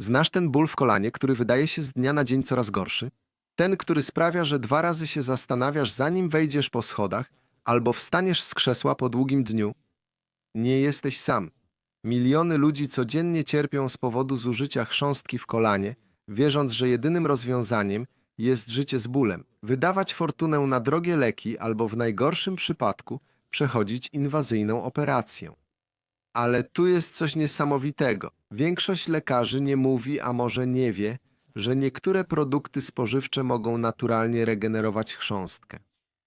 Znasz ten ból w kolanie, który wydaje się z dnia na dzień coraz gorszy? Ten, który sprawia, że dwa razy się zastanawiasz, zanim wejdziesz po schodach, albo wstaniesz z krzesła po długim dniu? Nie jesteś sam. Miliony ludzi codziennie cierpią z powodu zużycia chrząstki w kolanie, wierząc, że jedynym rozwiązaniem jest życie z bólem. Wydawać fortunę na drogie leki albo w najgorszym przypadku przechodzić inwazyjną operację. Ale tu jest coś niesamowitego. Większość lekarzy nie mówi, a może nie wie, że niektóre produkty spożywcze mogą naturalnie regenerować chrząstkę.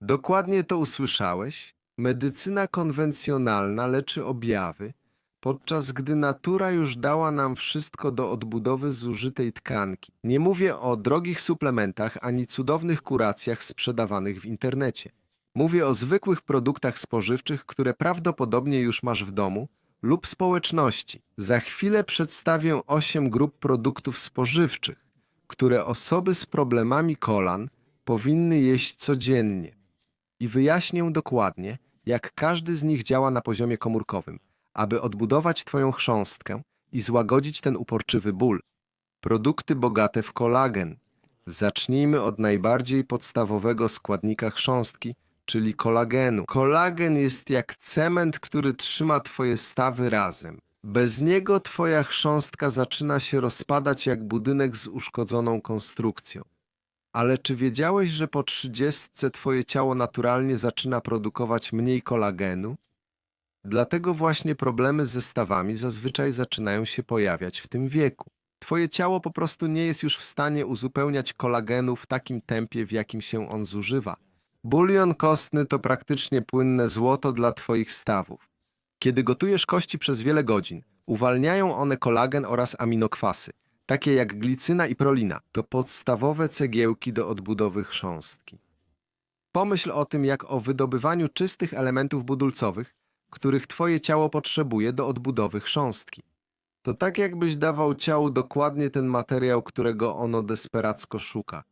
Dokładnie to usłyszałeś? Medycyna konwencjonalna leczy objawy, podczas gdy natura już dała nam wszystko do odbudowy zużytej tkanki. Nie mówię o drogich suplementach ani cudownych kuracjach sprzedawanych w internecie. Mówię o zwykłych produktach spożywczych, które prawdopodobnie już masz w domu lub społeczności. Za chwilę przedstawię 8 grup produktów spożywczych, które osoby z problemami kolan powinny jeść codziennie. I wyjaśnię dokładnie, jak każdy z nich działa na poziomie komórkowym, aby odbudować Twoją chrząstkę i złagodzić ten uporczywy ból. Produkty bogate w kolagen. Zacznijmy od najbardziej podstawowego składnika chrząstki, czyli kolagenu. Kolagen jest jak cement, który trzyma Twoje stawy razem. Bez niego Twoja chrząstka zaczyna się rozpadać jak budynek z uszkodzoną konstrukcją. Ale czy wiedziałeś, że po trzydziestce Twoje ciało naturalnie zaczyna produkować mniej kolagenu? Dlatego właśnie problemy ze stawami zazwyczaj zaczynają się pojawiać w tym wieku. Twoje ciało po prostu nie jest już w stanie uzupełniać kolagenu w takim tempie, w jakim się on zużywa. Bulion kostny to praktycznie płynne złoto dla Twoich stawów. Kiedy gotujesz kości przez wiele godzin, uwalniają one kolagen oraz aminokwasy, takie jak glicyna i prolina. To podstawowe cegiełki do odbudowy chrząstki. Pomyśl o tym jak o wydobywaniu czystych elementów budulcowych, których Twoje ciało potrzebuje do odbudowy chrząstki. To tak jakbyś dawał ciału dokładnie ten materiał, którego ono desperacko szuka.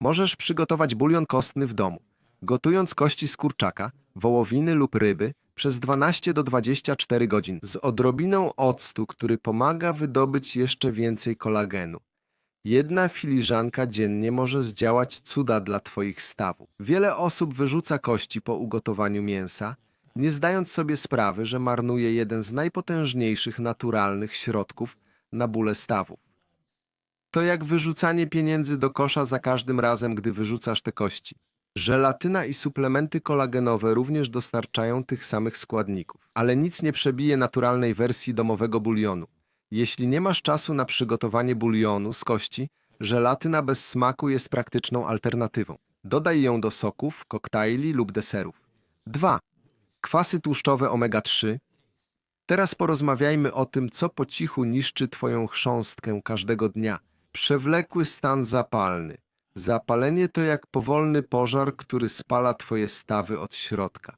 Możesz przygotować bulion kostny w domu, gotując kości z kurczaka, wołowiny lub ryby przez 12 do 24 godzin z odrobiną octu, który pomaga wydobyć jeszcze więcej kolagenu. Jedna filiżanka dziennie może zdziałać cuda dla Twoich stawów. Wiele osób wyrzuca kości po ugotowaniu mięsa, nie zdając sobie sprawy, że marnuje jeden z najpotężniejszych naturalnych środków na bóle stawów. To jak wyrzucanie pieniędzy do kosza za każdym razem, gdy wyrzucasz te kości. Żelatyna i suplementy kolagenowe również dostarczają tych samych składników, ale nic nie przebije naturalnej wersji domowego bulionu. Jeśli nie masz czasu na przygotowanie bulionu z kości, żelatyna bez smaku jest praktyczną alternatywą. Dodaj ją do soków, koktajli lub deserów. 2. Kwasy tłuszczowe omega-3. Teraz porozmawiajmy o tym, co po cichu niszczy Twoją chrząstkę każdego dnia. Przewlekły stan zapalny. Zapalenie to jak powolny pożar, który spala Twoje stawy od środka.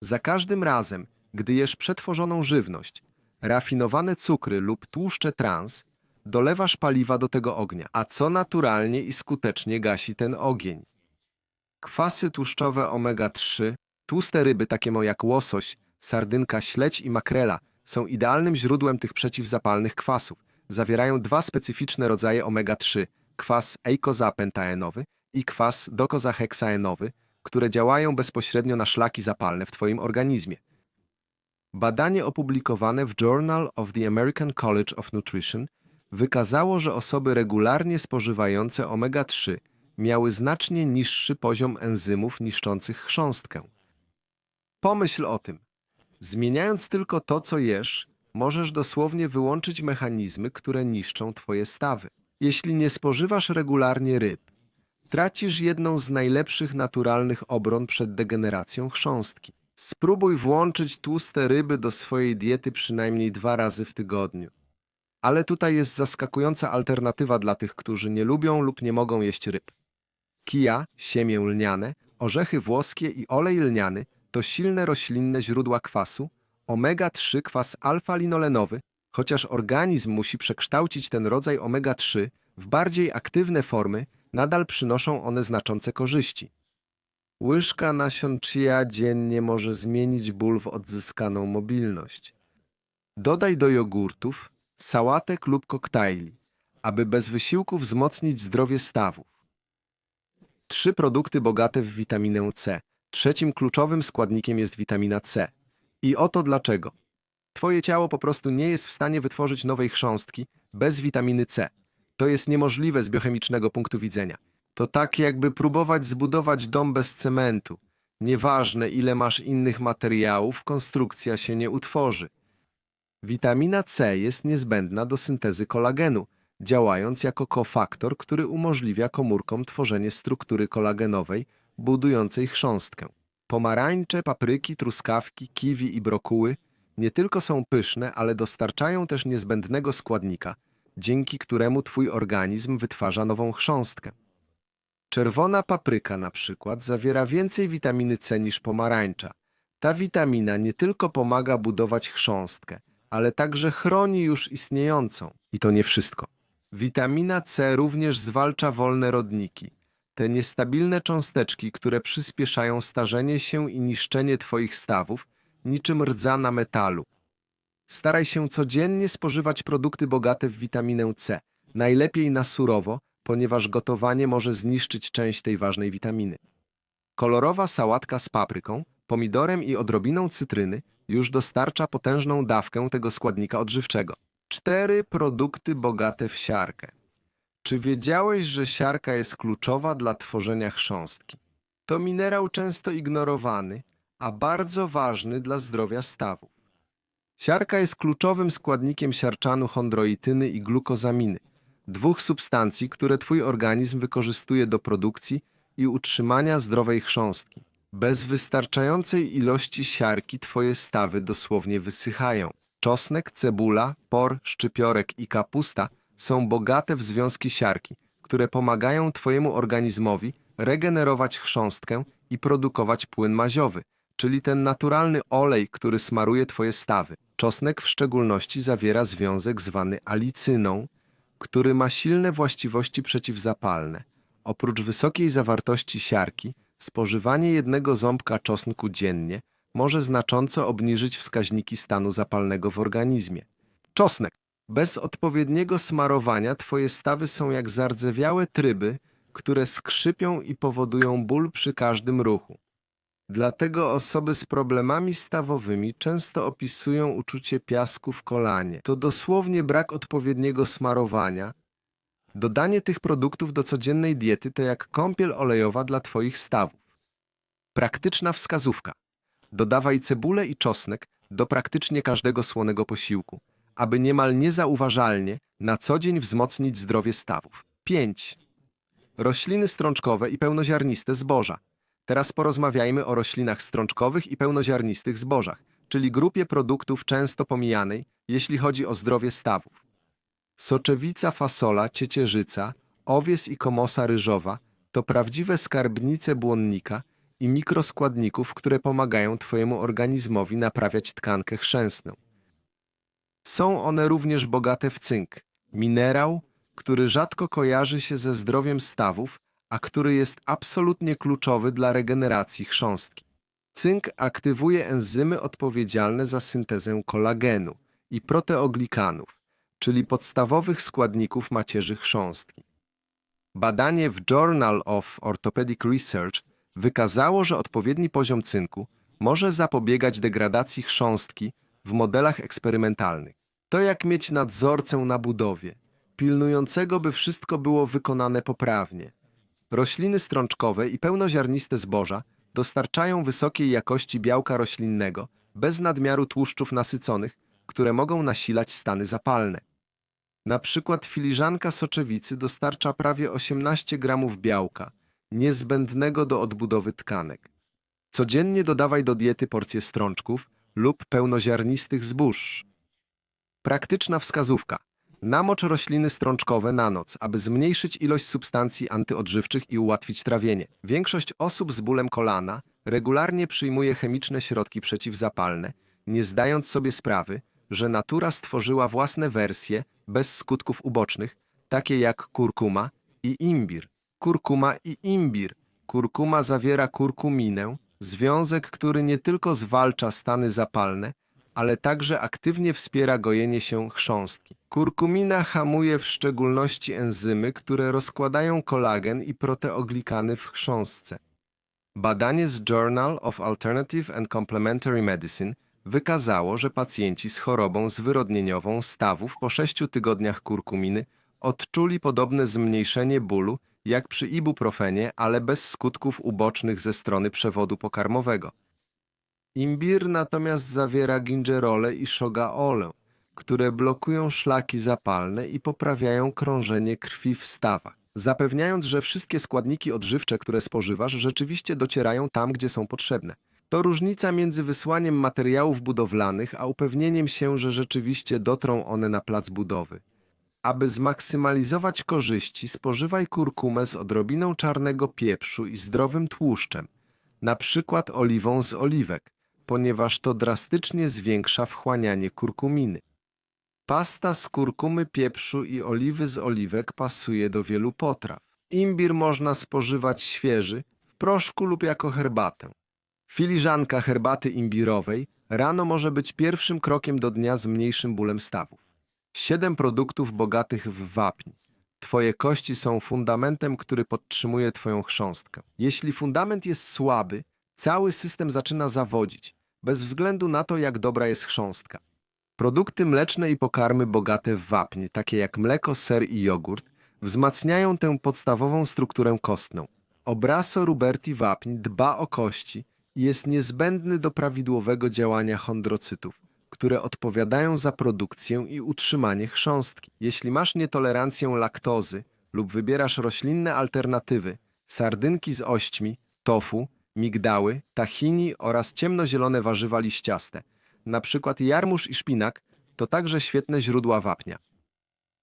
Za każdym razem, gdy jesz przetworzoną żywność, rafinowane cukry lub tłuszcze trans, dolewasz paliwa do tego ognia, a co naturalnie i skutecznie gasi ten ogień. Kwasy tłuszczowe omega-3, tłuste ryby takie jak łosoś, sardynka, śledź i makrela są idealnym źródłem tych przeciwzapalnych kwasów. Zawierają dwa specyficzne rodzaje omega-3, kwas eikozapentaenowy i kwas dokozaheksaenowy, które działają bezpośrednio na szlaki zapalne w Twoim organizmie. Badanie opublikowane w Journal of the American College of Nutrition wykazało, że osoby regularnie spożywające omega-3 miały znacznie niższy poziom enzymów niszczących chrząstkę. Pomyśl o tym. Zmieniając tylko to, co jesz, możesz dosłownie wyłączyć mechanizmy, które niszczą Twoje stawy. Jeśli nie spożywasz regularnie ryb, tracisz jedną z najlepszych naturalnych obron przed degeneracją chrząstki. Spróbuj włączyć tłuste ryby do swojej diety przynajmniej dwa razy w tygodniu. Ale tutaj jest zaskakująca alternatywa dla tych, którzy nie lubią lub nie mogą jeść ryb. Kija, siemię lniane, orzechy włoskie i olej lniany to silne roślinne źródła kwasu, omega-3 kwas alfa-linolenowy, chociaż organizm musi przekształcić ten rodzaj omega-3 w bardziej aktywne formy, nadal przynoszą one znaczące korzyści. Łyżka nasion chia dziennie może zmienić ból w odzyskaną mobilność. Dodaj do jogurtów, sałatek lub koktajli, aby bez wysiłku wzmocnić zdrowie stawów. Trzy produkty bogate w witaminę C. Trzecim kluczowym składnikiem jest witamina C. I oto dlaczego. Twoje ciało po prostu nie jest w stanie wytworzyć nowej chrząstki bez witaminy C. To jest niemożliwe z biochemicznego punktu widzenia. To tak jakby próbować zbudować dom bez cementu. Nieważne ile masz innych materiałów, konstrukcja się nie utworzy. Witamina C jest niezbędna do syntezy kolagenu, działając jako kofaktor, który umożliwia komórkom tworzenie struktury kolagenowej budującej chrząstkę. Pomarańcze, papryki, truskawki, kiwi i brokuły nie tylko są pyszne, ale dostarczają też niezbędnego składnika, dzięki któremu twój organizm wytwarza nową chrząstkę. Czerwona papryka na przykład zawiera więcej witaminy C niż pomarańcza. Ta witamina nie tylko pomaga budować chrząstkę, ale także chroni już istniejącą. I to nie wszystko. Witamina C również zwalcza wolne rodniki, te niestabilne cząsteczki, które przyspieszają starzenie się i niszczenie Twoich stawów, niczym rdza na metalu. Staraj się codziennie spożywać produkty bogate w witaminę C, najlepiej na surowo, ponieważ gotowanie może zniszczyć część tej ważnej witaminy. Kolorowa sałatka z papryką, pomidorem i odrobiną cytryny już dostarcza potężną dawkę tego składnika odżywczego. Cztery produkty bogate w siarkę. Czy wiedziałeś, że siarka jest kluczowa dla tworzenia chrząstki? To minerał często ignorowany, a bardzo ważny dla zdrowia stawów. Siarka jest kluczowym składnikiem siarczanu chondroityny i glukozaminy, dwóch substancji, które twój organizm wykorzystuje do produkcji i utrzymania zdrowej chrząstki. Bez wystarczającej ilości siarki twoje stawy dosłownie wysychają. Czosnek, cebula, por, szczypiorek i kapusta są bogate w związki siarki, które pomagają twojemu organizmowi regenerować chrząstkę i produkować płyn maziowy, czyli ten naturalny olej, który smaruje twoje stawy. Czosnek w szczególności zawiera związek zwany alicyną, który ma silne właściwości przeciwzapalne. Oprócz wysokiej zawartości siarki, spożywanie jednego ząbka czosnku dziennie może znacząco obniżyć wskaźniki stanu zapalnego w organizmie. Czosnek. Bez odpowiedniego smarowania twoje stawy są jak zardzewiałe tryby, które skrzypią i powodują ból przy każdym ruchu. Dlatego osoby z problemami stawowymi często opisują uczucie piasku w kolanie. To dosłownie brak odpowiedniego smarowania. Dodanie tych produktów do codziennej diety to jak kąpiel olejowa dla Twoich stawów. Praktyczna wskazówka. Dodawaj cebulę i czosnek do praktycznie każdego słonego posiłku, aby niemal niezauważalnie na co dzień wzmocnić zdrowie stawów. 5. Rośliny strączkowe i pełnoziarniste zboża. Teraz porozmawiajmy o roślinach strączkowych i pełnoziarnistych zbożach, czyli grupie produktów często pomijanej, jeśli chodzi o zdrowie stawów. Soczewica, fasola, ciecierzyca, owies i komosa ryżowa to prawdziwe skarbnice błonnika i mikroskładników, które pomagają Twojemu organizmowi naprawiać tkankę chrzęsną. Są one również bogate w cynk, minerał, który rzadko kojarzy się ze zdrowiem stawów, a który jest absolutnie kluczowy dla regeneracji chrząstki. Cynk aktywuje enzymy odpowiedzialne za syntezę kolagenu i proteoglikanów, czyli podstawowych składników macierzy chrząstki. Badanie w Journal of Orthopedic Research wykazało, że odpowiedni poziom cynku może zapobiegać degradacji chrząstki w modelach eksperymentalnych. To jak mieć nadzorcę na budowie, pilnującego, by wszystko było wykonane poprawnie. Rośliny strączkowe i pełnoziarniste zboża dostarczają wysokiej jakości białka roślinnego bez nadmiaru tłuszczów nasyconych, które mogą nasilać stany zapalne. Na przykład filiżanka soczewicy dostarcza prawie 18 gramów białka, niezbędnego do odbudowy tkanek. Codziennie dodawaj do diety porcje strączków lub pełnoziarnistych zbóż. Praktyczna wskazówka. Namocz rośliny strączkowe na noc, aby zmniejszyć ilość substancji antyodżywczych i ułatwić trawienie. Większość osób z bólem kolana regularnie przyjmuje chemiczne środki przeciwzapalne, nie zdając sobie sprawy, że natura stworzyła własne wersje bez skutków ubocznych, takie jak kurkuma i imbir. Kurkuma i imbir. Kurkuma zawiera kurkuminę, związek, który nie tylko zwalcza stany zapalne, ale także aktywnie wspiera gojenie się chrząstki. Kurkumina hamuje w szczególności enzymy, które rozkładają kolagen i proteoglikany w chrząstce. Badanie z Journal of Alternative and Complementary Medicine wykazało, że pacjenci z chorobą zwyrodnieniową stawów po 6 tygodniach kurkuminy odczuli podobne zmniejszenie bólu jak przy ibuprofenie, ale bez skutków ubocznych ze strony przewodu pokarmowego. Imbir natomiast zawiera gingerolę i shogaolę, które blokują szlaki zapalne i poprawiają krążenie krwi w stawach, zapewniając, że wszystkie składniki odżywcze, które spożywasz, rzeczywiście docierają tam, gdzie są potrzebne. To różnica między wysłaniem materiałów budowlanych, a upewnieniem się, że rzeczywiście dotrą one na plac budowy. Aby zmaksymalizować korzyści, spożywaj kurkumę z odrobiną czarnego pieprzu i zdrowym tłuszczem, na przykład oliwą z oliwek, ponieważ to drastycznie zwiększa wchłanianie kurkuminy. Pasta z kurkumy, pieprzu i oliwy z oliwek pasuje do wielu potraw. Imbir można spożywać świeży, w proszku lub jako herbatę. Filiżanka herbaty imbirowej rano może być pierwszym krokiem do dnia z mniejszym bólem stawów. Siedem produktów bogatych w wapń. Twoje kości są fundamentem, który podtrzymuje Twoją chrząstkę. Jeśli fundament jest słaby, cały system zaczyna zawodzić, bez względu na to, jak dobra jest chrząstka. Produkty mleczne i pokarmy bogate w wapń, takie jak mleko, ser i jogurt, wzmacniają tę podstawową strukturę kostną. Obraso Ruberti wapń dba o kości i jest niezbędny do prawidłowego działania chondrocytów, które odpowiadają za produkcję i utrzymanie chrząstki. Jeśli masz nietolerancję laktozy lub wybierasz roślinne alternatywy, sardynki z ośćmi, tofu, migdały, tahini oraz ciemnozielone warzywa liściaste, na przykład jarmuż i szpinak, to także świetne źródła wapnia.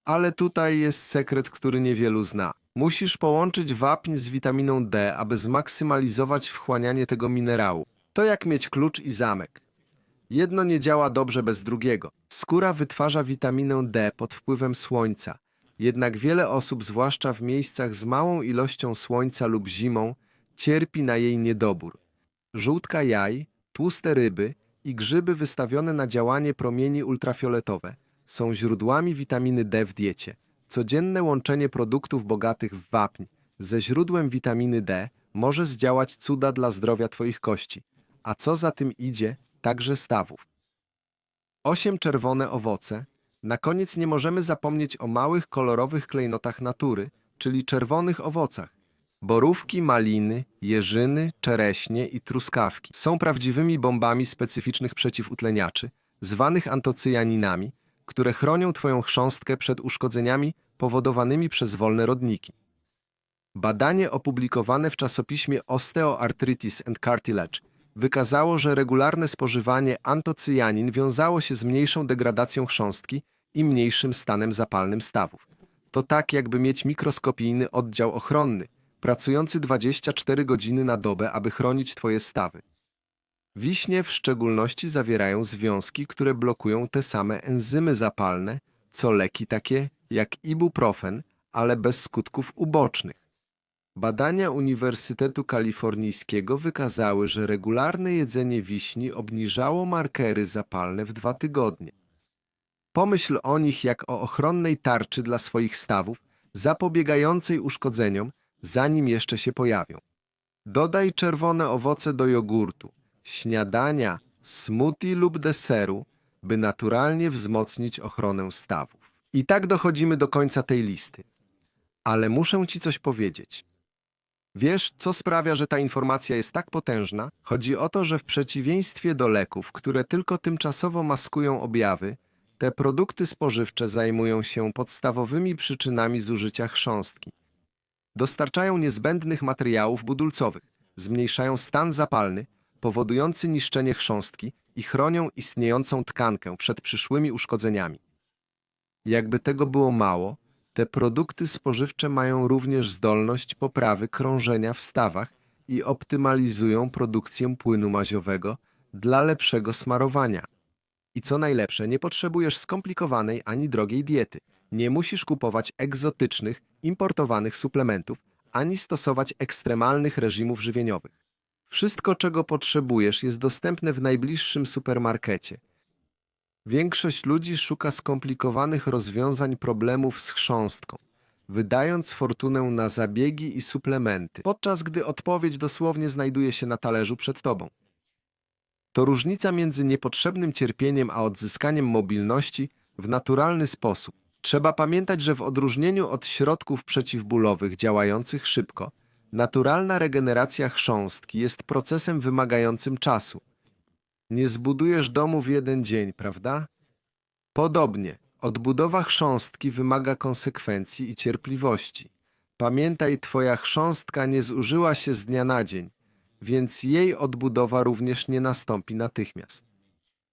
Ale tutaj jest sekret, który niewielu zna. Musisz połączyć wapń z witaminą D, aby zmaksymalizować wchłanianie tego minerału. To jak mieć klucz i zamek. Jedno nie działa dobrze bez drugiego. Skóra wytwarza witaminę D pod wpływem słońca. Jednak wiele osób, zwłaszcza w miejscach z małą ilością słońca lub zimą, cierpi na jej niedobór. Żółtka jaj, tłuste ryby i grzyby wystawione na działanie promieni ultrafioletowe są źródłami witaminy D w diecie. Codzienne łączenie produktów bogatych w wapń ze źródłem witaminy D może zdziałać cuda dla zdrowia Twoich kości, a co za tym idzie, także stawów. Osiem czerwone owoce. Na koniec nie możemy zapomnieć o małych kolorowych klejnotach natury, czyli czerwonych owocach. Borówki, maliny, jeżyny, czereśnie i truskawki są prawdziwymi bombami specyficznych przeciwutleniaczy, zwanych antocyjaninami, które chronią Twoją chrząstkę przed uszkodzeniami powodowanymi przez wolne rodniki. Badanie opublikowane w czasopiśmie Osteoarthritis and Cartilage wykazało, że regularne spożywanie antocyjanin wiązało się z mniejszą degradacją chrząstki i mniejszym stanem zapalnym stawów. To tak, jakby mieć mikroskopijny oddział ochronny, pracujący 24 godziny na dobę, aby chronić Twoje stawy. Wiśnie w szczególności zawierają związki, które blokują te same enzymy zapalne, co leki takie jak ibuprofen, ale bez skutków ubocznych. Badania Uniwersytetu Kalifornijskiego wykazały, że regularne jedzenie wiśni obniżało markery zapalne w dwa tygodnie. Pomyśl o nich jak o ochronnej tarczy dla swoich stawów, zapobiegającej uszkodzeniom, zanim jeszcze się pojawią. Dodaj czerwone owoce do jogurtu, śniadania, smoothie lub deseru, by naturalnie wzmocnić ochronę stawów. I tak dochodzimy do końca tej listy. Ale muszę ci coś powiedzieć. Wiesz, co sprawia, że ta informacja jest tak potężna? Chodzi o to, że w przeciwieństwie do leków, które tylko tymczasowo maskują objawy, te produkty spożywcze zajmują się podstawowymi przyczynami zużycia chrząstki. Dostarczają niezbędnych materiałów budulcowych, zmniejszają stan zapalny, powodujący niszczenie chrząstki i chronią istniejącą tkankę przed przyszłymi uszkodzeniami. Jakby tego było mało, te produkty spożywcze mają również zdolność poprawy krążenia w stawach i optymalizują produkcję płynu maziowego dla lepszego smarowania. I co najlepsze, nie potrzebujesz skomplikowanej ani drogiej diety. Nie musisz kupować egzotycznych, importowanych suplementów, ani stosować ekstremalnych reżimów żywieniowych. Wszystko, czego potrzebujesz, jest dostępne w najbliższym supermarkecie. Większość ludzi szuka skomplikowanych rozwiązań problemów z chrząstką, wydając fortunę na zabiegi i suplementy, podczas gdy odpowiedź dosłownie znajduje się na talerzu przed tobą. To różnica między niepotrzebnym cierpieniem a odzyskaniem mobilności w naturalny sposób. Trzeba pamiętać, że w odróżnieniu od środków przeciwbólowych działających szybko, naturalna regeneracja chrząstki jest procesem wymagającym czasu. Nie zbudujesz domu w jeden dzień, prawda? Podobnie, odbudowa chrząstki wymaga konsekwencji i cierpliwości. Pamiętaj, twoja chrząstka nie zużyła się z dnia na dzień, więc jej odbudowa również nie nastąpi natychmiast.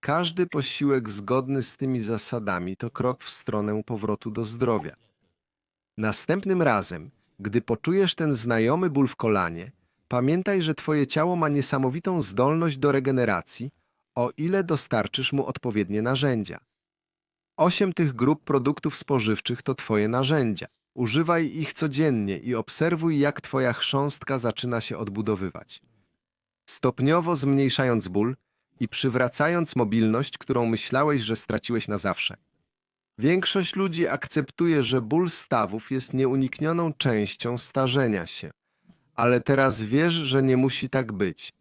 Każdy posiłek zgodny z tymi zasadami to krok w stronę powrotu do zdrowia. Następnym razem, gdy poczujesz ten znajomy ból w kolanie, pamiętaj, że twoje ciało ma niesamowitą zdolność do regeneracji, o ile dostarczysz mu odpowiednie narzędzia. Osiem tych grup produktów spożywczych to twoje narzędzia. Używaj ich codziennie i obserwuj, jak twoja chrząstka zaczyna się odbudowywać. Stopniowo zmniejszając ból i przywracając mobilność, którą myślałeś, że straciłeś na zawsze. Większość ludzi akceptuje, że ból stawów jest nieuniknioną częścią starzenia się. Ale teraz wiesz, że nie musi tak być.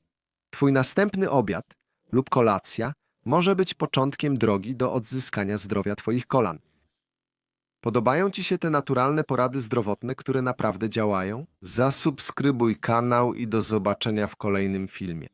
Twój następny obiad lub kolacja może być początkiem drogi do odzyskania zdrowia Twoich kolan. Podobają Ci się te naturalne porady zdrowotne, które naprawdę działają? Zasubskrybuj kanał i do zobaczenia w kolejnym filmie.